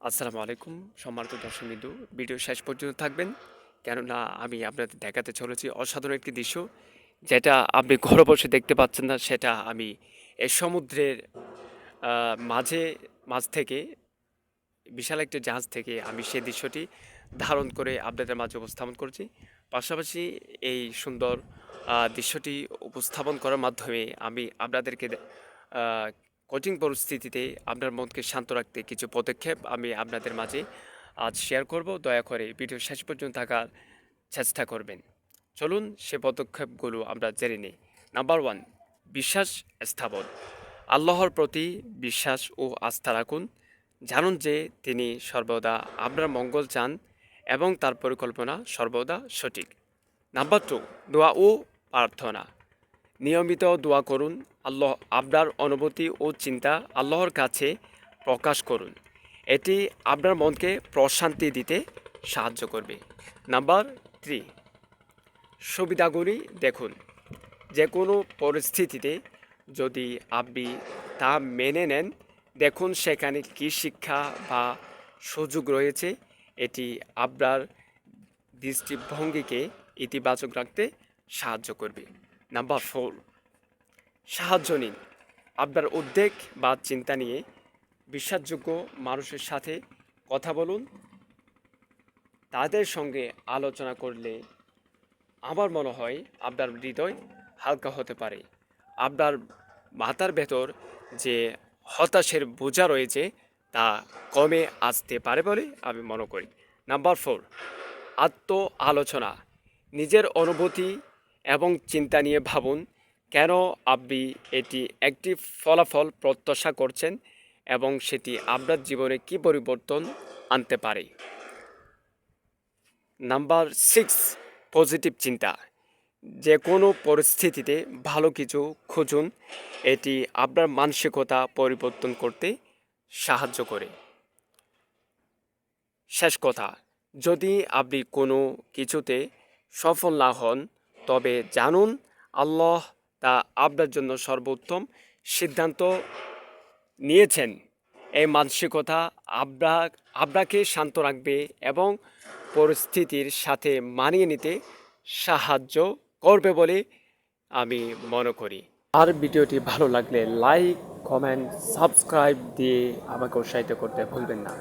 আসসালামু আলাইকুম, সম্মানিত দর্শক বিন্দু ভিডিও শেষ পর্যন্ত থাকবেন, কেননা আমি আপনাদের দেখাতে চলেছি অসাধারণ একটি দৃশ্য, যেটা আপনি ঘরে বসে দেখতে পাচ্ছেন না, সেটা আমি এই সমুদ্রের মাঝে, মাঝ থেকে, বিশাল একটি জাহাজ থেকে আমি সেই দৃশ্যটি ধারণ করে আপনাদের মাঝে উপস্থাপন করছি। পাশাপাশি এই সুন্দর দৃশ্যটি উপস্থাপন করার মাধ্যমে আমি আপনাদেরকে কঠিন পরিস্থিতিতে আপনার মনকে শান্ত রাখতে কিছু পদক্ষেপ আমি আপনাদের মাঝে আজ শেয়ার করব। দয়া করে ভিডিও শেষ পর্যন্ত থাকার চেষ্টা করবেন। চলুন সে পদক্ষেপগুলো আমরা জেনে নিই। নাম্বার ওয়ান বিশ্বাস স্থাপন। আল্লাহর প্রতি বিশ্বাস ও আস্থা রাখুন। জানুন যে তিনি সর্বদা আপনার মঙ্গল চান এবং তার পরিকল্পনা সর্বদা সঠিক। নাম্বার টু দোয়া ও প্রার্থনা। নিয়মিত দোয়া করুন আল্লাহ আপনার অনুভূতি ও চিন্তা আল্লাহর কাছে প্রকাশ করুন। এটি আপনার মনকে প্রশান্তি দিতে সাহায্য করবে। নাম্বার থ্রি, সুবিধাগুলি দেখুন। যে কোনো পরিস্থিতিতে যদি আপনি তা মেনে নেন, দেখুন সেখানে কী শিক্ষা বা সুযোগ রয়েছে। এটি আপনার দৃষ্টিভঙ্গিকে ইতিবাচক রাখতে সাহায্য করবে। নাম্বার ফোর সাহায্য নিন। আপনার উদ্বেগ বা চিন্তা নিয়ে বিশ্বাসযোগ্য মানুষের সাথে কথা বলুন। তাদের সঙ্গে আলোচনা করলে আমার মনে হয় আপনার হৃদয় হালকা হতে পারে। আপনার মাথার ভেতর যে হতাশের বোঝা রয়েছে তা কমে আসতে পারে বলে আমি মনে করি। নাম্বার ফোর আত্ম আলোচনা নিজের অনুভূতি এবং চিন্তা নিয়ে ভাবুন। কেন আপনি এটি একটি ফলাফল প্রত্যাশা করছেন এবং সেটি আপনার জীবনে কী পরিবর্তন আনতে পারে? নাম্বার সিক্স, পজিটিভ চিন্তা। যে কোনো পরিস্থিতিতে ভালো কিছু খুঁজুন, এটি আপনার মানসিকতা পরিবর্তন করতে সাহায্য করে। শেষ কথা, যদি আপনি কোনো কিছুতে সফল না হন, তবে জানুন আল্লাহ তা আপনার জন্য সর্বোত্তম সিদ্ধান্ত নিয়েছেন। এই মানসিকতা আপনার আপনাকে শান্ত রাখবে এবং পরিস্থিতির সাথে মানিয়ে নিতে সাহায্য করবে বলে আমি মনে করি। আর ভিডিওটি ভালো লাগলে লাইক, কমেন্ট, সাবস্ক্রাইব দিয়ে আমাকে উৎসাহিত করতে ভুলবেন না।